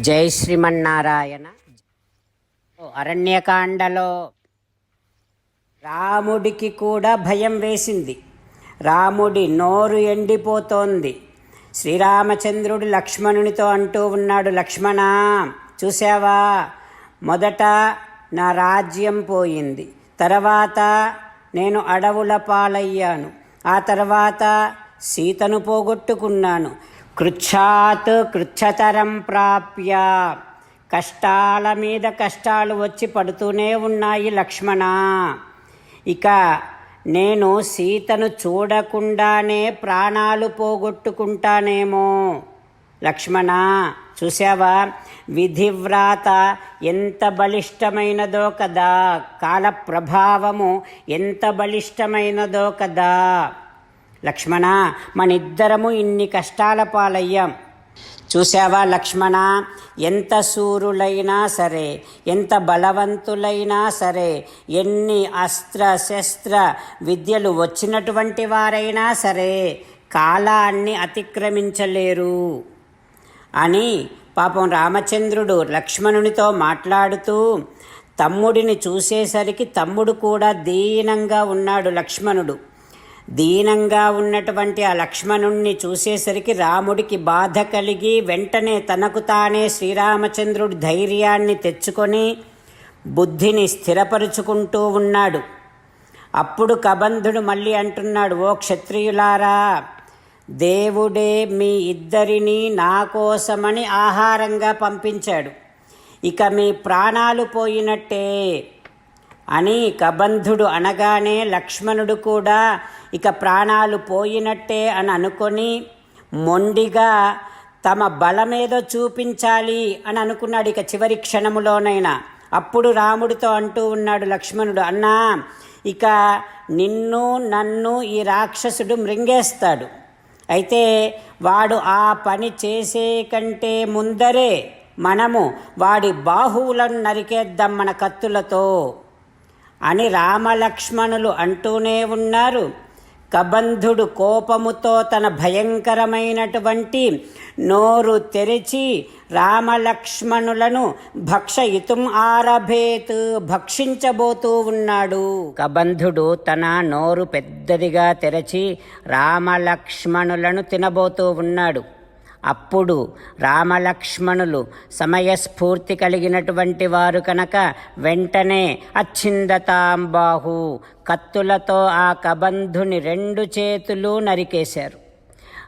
జై శ్రీమన్నారాయణ. అరణ్యకాండలో రాముడికి కూడా భయం వేసింది. రాముడి నోరు ఎండిపోతోంది. శ్రీరామచంద్రుడు లక్ష్మణునితో అంటూ ఉన్నాడు లక్ష్మణ చూసావా మొదట నా రాజ్యం పోయింది. తర్వాత నేను అడవుల పాలయ్యాను. ఆ తర్వాత సీతను పోగొట్టుకున్నాను. కృచ్ఛాత్ కృచ్ఛతరం ప్రాప్య. కష్టాల మీద కష్టాలు వచ్చి పడుతూనే ఉన్నాయి లక్ష్మణ. ఇక నేను సీతను చూడకుండానే ప్రాణాలు పోగొట్టుకుంటానేమో. లక్ష్మణ చూసావా విధివ్రాత ఎంత బలిష్టమైనదో కదా. కాల ప్రభావము ఎంత బలిష్టమైనదో కదా. లక్ష్మణ మనిద్దరము ఇన్ని కష్టాల పాలయ్యాం. చూసావా లక్ష్మణ? ఎంత సూరులైనా సరే ఎంత బలవంతులైనా సరే ఎన్ని అస్త్ర శస్త్ర విద్యలు వచ్చినటువంటి వారైనా సరే కాలాన్ని అతిక్రమించలేరు. అని పాపం రామచంద్రుడు లక్ష్మణునితో మాట్లాడుతూ తమ్ముడిని చూసేసరికి తమ్ముడు కూడా దీనంగా ఉన్నాడు లక్ష్మణుడు. దీనంగా ఉన్నటువంటి ఆ లక్ష్మణుణ్ణి చూసేసరికి రాముడికి బాధ కలిగి వెంటనే తనకు తానే శ్రీరామచంద్రుడి ధైర్యాన్ని తెచ్చుకొని బుద్ధిని స్థిరపరుచుకుంటూ ఉన్నాడు. అప్పుడు కబంధుడు మళ్ళీ అంటున్నాడు ఓ క్షత్రియులారా దేవుడే మీ ఇద్దరిని నా కోసమని ఆహారంగా పంపించాడు. ఇక మీ ప్రాణాలు పోయినట్టే. అని కబంధుడు అనగానే లక్ష్మణుడు కూడా ఇక ప్రాణాలు పోయినట్టే అని అనుకొని మొండిగా తమ బలమేదో చూపించాలి అని అనుకున్నాడు ఇక చివరి క్షణములోనైనా. అప్పుడు రాముడితో అంటూ ఉన్నాడు లక్ష్మణుడు అన్నా ఇక నిన్ను నన్ను ఈ రాక్షసుడు మృంగేస్తాడు. అయితే వాడు ఆ పని చేసే కంటే ముందరే మనము వాడి బాహువులను నరికేద్దాం మన కత్తులతో. అని రామలక్ష్మణులు అంటూనే ఉన్నారు. కబంధుడు కోపముతో తన భయంకరమైనటువంటి నోరు తెరిచి రామలక్ష్మణులను భక్షయితుం ఆరభేత్ భక్షించబోతూ ఉన్నాడు. కబంధుడు తన నోరు పెద్దదిగా తెరచి రామలక్ష్మణులను తినబోతూ ఉన్నాడు. అప్పుడు రామలక్ష్మణులు సమయస్ఫూర్తి కలిగినటువంటి వారు కనుక వెంటనే అచ్చిందతాంబాహు కత్తులతో ఆ కబంధుని రెండు చేతులు నరికేశారు.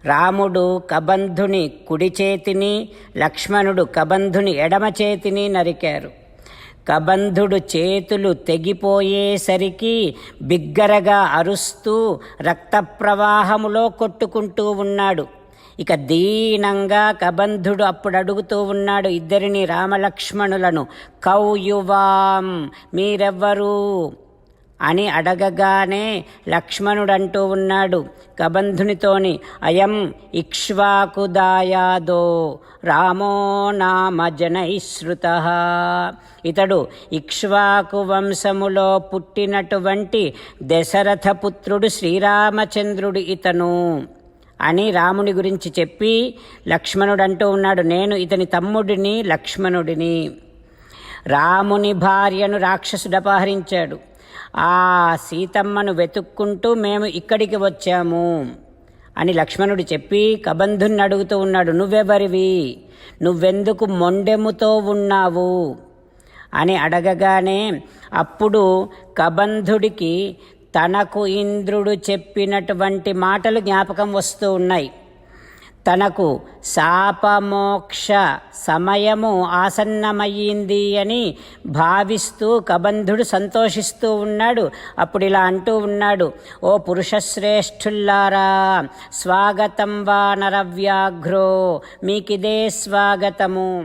రాముడు కబంధుని కుడి చేతిని లక్ష్మణుడు కబంధుని ఎడమ చేతిని నరికారు. కబంధుడు చేతులు తెగిపోయేసరికి బిగ్గరగా అరుస్తూ రక్త ప్రవాహములో కొట్టుకుంటూ ఉన్నాడు. ఇక దీనంగా కబంధుడు అప్పుడు అడుగుతూ ఉన్నాడు ఇద్దరిని రామలక్ష్మణులను. కౌయువాం మీరెవ్వరు? అని అడగగానే లక్ష్మణుడంటూ ఉన్నాడు కబంధునితోని అయం ఇక్ష్వాకుదాయాదో రామో నామ జనైశ్రుత. ఇతడు ఇక్ష్వాకు వంశములో పుట్టినటువంటి దశరథపుత్రుడు శ్రీరామచంద్రుడు ఇతను. అని రాముని గురించి చెప్పి లక్ష్మణుడు అంటూ ఉన్నాడు నేను ఇతని తమ్ముడిని లక్ష్మణుడిని. రాముని భార్యను రాక్షసుడు అపహరించాడు. ఆ సీతమ్మను వెతుక్కుంటూ మేము ఇక్కడికి వచ్చాము అని లక్ష్మణుడు చెప్పి కబంధుని అడుగుతూ ఉన్నాడు. నువ్వెవరివి? నువ్వెందుకు మొండెముతో ఉన్నావు? అని అడగగానే అప్పుడు కబంధుడికి తనకు ఇంద్రుడు చెప్పినటువంటి మాటలు జ్ఞాపకం వస్తూ ఉన్నాయి. తనకు శాపమోక్ష సమయము ఆసన్నమయ్యింది అని భావిస్తూ కబంధుడు సంతోషిస్తూ ఉన్నాడు. అప్పుడు ఇలా అంటూ ఉన్నాడు ఓ పురుషశ్రేష్ఠుల్లారా స్వాగతం వా నరవ్యాఘ్రో మీకిదే స్వాగతము.